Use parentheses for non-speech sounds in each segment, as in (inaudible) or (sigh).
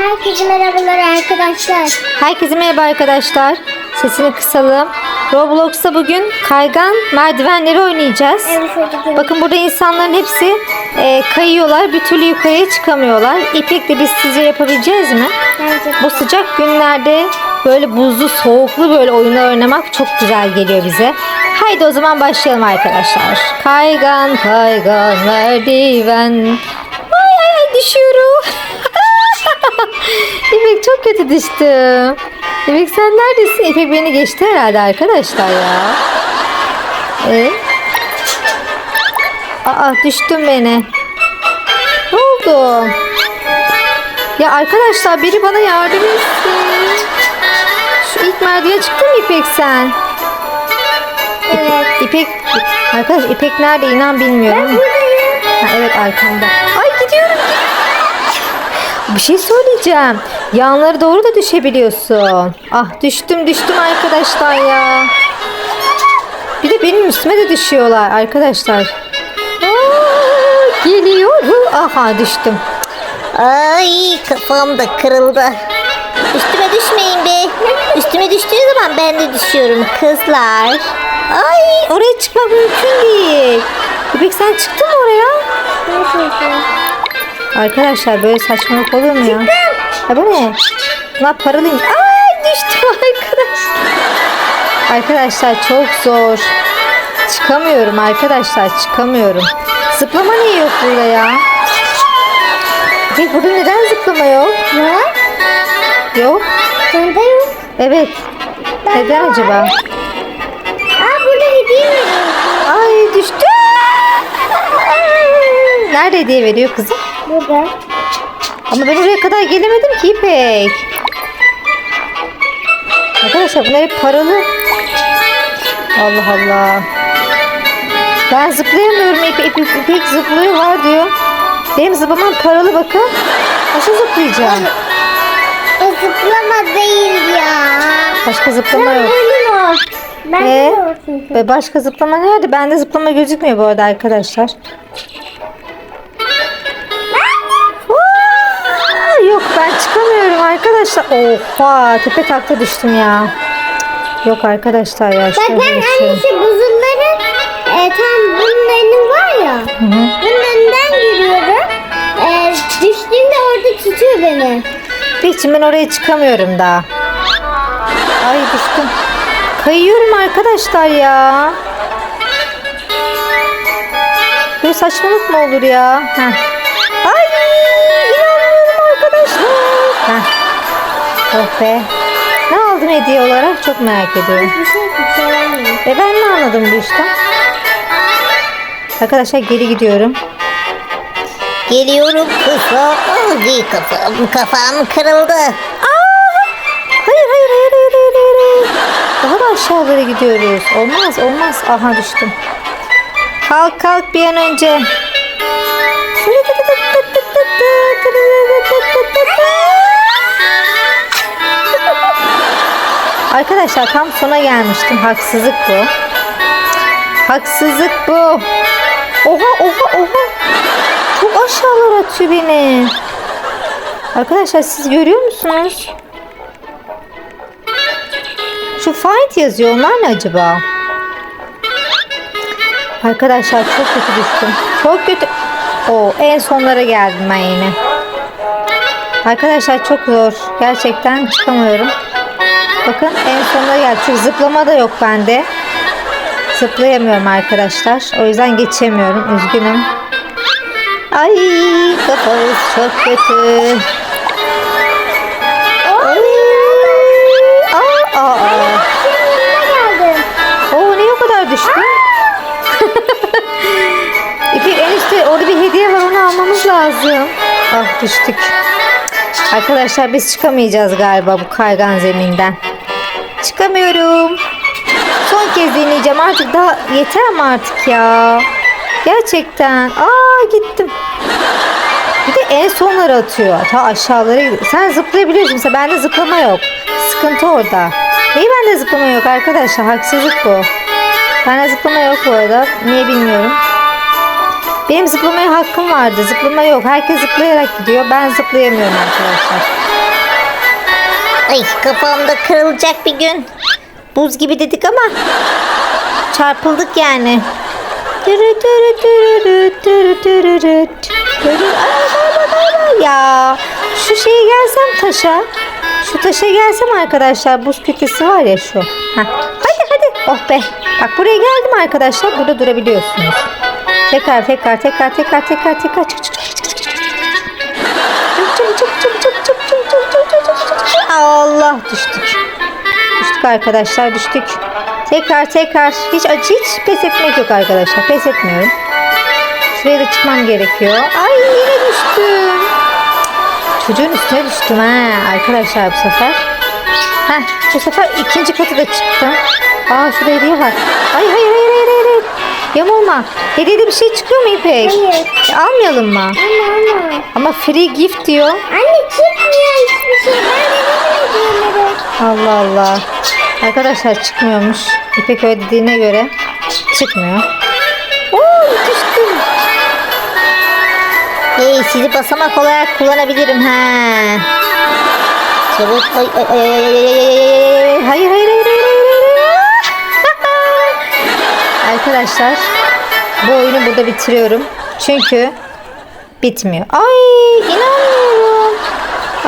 Herkese merhabalar arkadaşlar. Herkese merhaba arkadaşlar. Sesini kısalım. Roblox'ta bugün kaygan merdivenleri oynayacağız. Evet çocuklar. Bakın burada insanların hepsi e, kayıyorlar. Bir türlü yukarıya çıkamıyorlar. İpek'le biz sizce yapabileceğiz mi? Bu sıcak günlerde böyle buzlu, soğuklu böyle oyunlar oynamak çok güzel geliyor bize. Haydi o zaman başlayalım arkadaşlar. Kaygan kaygan merdiven. Düştüm. İpek sen neredesin? İpek beni geçti herhalde arkadaşlar ya. Ee? Aa düştüm beni. Ne oldu? Ya arkadaşlar biri bana yardım etsin. Şu ilk merdivene çıktın mı İpek sen? evet. İpek, arkadaş İpek nerede inan bilmiyorum. Ha, evet arkamda. Bir şey söyleyeceğim. Yanları doğru da düşebiliyorsun. Ah düştüm düştüm arkadaşlar ya. Bir de benim üstüme de düşüyorlar arkadaşlar. Aa, geliyorum. Aha düştüm. Ay kafam da kırıldı. Üstüme düşmeyin be. Üstüme düştüğü zaman ben de düşüyorum kızlar. Ay oraya çıkmak mümkün değil. İpek sen çıktın mı oraya? Nasılsın? Arkadaşlar böyle saçmalık olur mu ya? Ya bu ne? Lan paralıymış. Ay düştüm arkadaşlar. Arkadaşlar çok zor. Çıkamıyorum arkadaşlar çıkamıyorum. Zıplama niye yok burada ya? Peki burada neden zıplama yok? Var. Yok. Bende yok. Evet. Neden acaba? Aa burada hediye veriyor. Ay düştüm. Nerede hediye veriyor kızım? Burada. Ama ben oraya kadar gelemedim ki İpek. Arkadaşlar bunlar hep paralı. Allah Allah. Ben zıplayamıyorum. İpek, İpek, İpek zıplıyor var diyor. Benim zıplamam paralı bakın. Nasıl zıplayacağım? O zıplama değil ya. Başka zıplama yok. Ben Ee? başka zıplama nerede? Bende zıplama gözükmüyor bu arada arkadaşlar. Çıkamıyorum arkadaşlar. Oha tepe takla düştüm ya. Yok arkadaşlar ya. Bak ben annesi buzulların e, tam bunun önü var ya. Hı hı. Bunun önünden giriyorum. E, düştüğümde orada tutuyor beni. Hiç ben oraya çıkamıyorum daha. Ay düştüm. Kayıyorum arkadaşlar ya. Böyle saçmalık mı olur ya? Heh. Heh. Oh be. Ne aldım hediye olarak çok merak ediyorum. Bir şey tutuyorum. E ben ne anladım bu işten? Arkadaşlar geri gidiyorum. Geliyorum kızlar. Ay kafam, kafam kırıldı. Aa! Hayır hayır hayır hayır hayır hayır. hayır. Daha da aşağılara gidiyoruz. Olmaz olmaz. Aha düştüm. Kalk kalk bir an önce. Arkadaşlar tam sona gelmiştim. Haksızlık bu. Haksızlık bu. Oha oha oha. Çok aşağılara atıyor beni. Arkadaşlar siz görüyor musunuz? Şu fight yazıyor. Onlar ne acaba? Arkadaşlar çok kötü düştüm. Çok kötü. Oo, en sonlara geldim ben yine. Arkadaşlar çok zor. Gerçekten çıkamıyorum. Bakın en sonlara geldim. Çünkü zıplama da yok bende. Zıplayamıyorum arkadaşlar. O yüzden geçemiyorum. Üzgünüm. Ay kafamız çok kötü. Ay. Aa, aa, aa. Oo niye o kadar düştü? (laughs) İpek en üstte orada bir hediye var onu almamız lazım. Ah düştük. Arkadaşlar biz çıkamayacağız galiba bu kaygan zeminden. Çıkamıyorum. Son kez deneyeceğim artık daha yeter ama artık ya. Gerçekten. Aa gittim. Bir de en sonları atıyor. Ta aşağılara gidiyor. Sen zıplayabiliyorsun. Mesela bende zıplama yok. Sıkıntı orada. Niye bende zıplama yok arkadaşlar? Haksızlık bu. Bende zıplama yok bu arada. Niye bilmiyorum. Benim zıplamaya hakkım vardı. Zıplama yok. Herkes zıplayarak gidiyor. Ben zıplayamıyorum arkadaşlar. Ay kafamda kırılacak bir gün. Buz gibi dedik ama çarpıldık yani. Dürü dürü. Ay, galiba, galiba. Ya şu şeye gelsem taşa. Şu taşa gelsem arkadaşlar buz kütlesi var ya şu. Heh. Hadi hadi. Oh be. Bak buraya geldim arkadaşlar. Burada durabiliyorsunuz. Tekrar tekrar tekrar tekrar tekrar tekrar çık. Çık çık çık çık çık çık çık çık Allah düştük. Düştük arkadaşlar düştük. Tekrar tekrar. Hiç acı hiç pes etmek yok arkadaşlar. Pes etmiyorum. Şuraya da çıkmam gerekiyor. Ay yine düştüm. Çocuğun üstüne düştüm ha arkadaşlar bu sefer. Heh, bu sefer ikinci katı da çıktım. Aa şurada hediye var. Ay hayır hayır hayır hayır. hayır. Yamulma. Hediyede bir şey çıkıyor mu İpek? Hayır. Almayalım mı? Ama ama. Ama free gift diyor. Anne çıkmıyor hiçbir şey. Ben. Allah Allah. Arkadaşlar çıkmıyormuş. İpek öyle dediğine göre çıkmıyor. Oo, düştü. Hey, sizi basamak olarak kullanabilirim ha. Çabuk. Ay, ay, ay, ay, ay, ay, ay. Hayır hayır hayır hayır. hayır. (laughs) Arkadaşlar bu oyunu burada bitiriyorum. Çünkü bitmiyor. Ay inanmıyorum.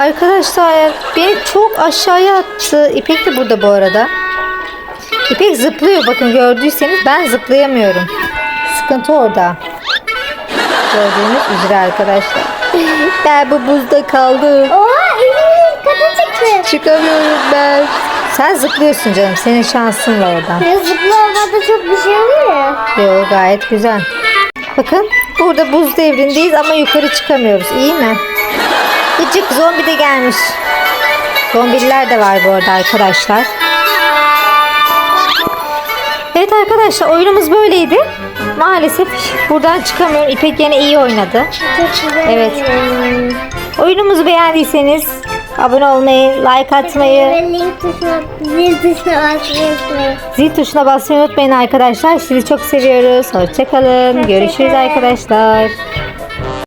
Arkadaşlar beni çok aşağıya attı. İpek de burada bu arada. İpek zıplıyor bakın gördüyseniz ben zıplayamıyorum. Sıkıntı orada. Gördüğünüz üzere arkadaşlar. (laughs) Ben bu buzda kaldım. Oha elimin katı çıktı. Çıkamıyorum ben. Sen zıplıyorsun canım. Senin şansın var oradan. Biraz zıplamada çok bir şey oluyor ya. Yo gayet güzel. Bakın burada buz devrindeyiz ama yukarı çıkamıyoruz. İyi mi? Gıcık zombi de gelmiş. Zombiler de var bu arada arkadaşlar. Evet arkadaşlar oyunumuz böyleydi. Maalesef buradan çıkamıyorum. İpek yine iyi oynadı. Evet. Oyunumuzu beğendiyseniz abone olmayı, like atmayı, zil tuşuna basmayı unutmayın. Zil tuşuna basmayı unutmayın arkadaşlar. Sizi çok seviyoruz. Hoşçakalın. Görüşürüz arkadaşlar.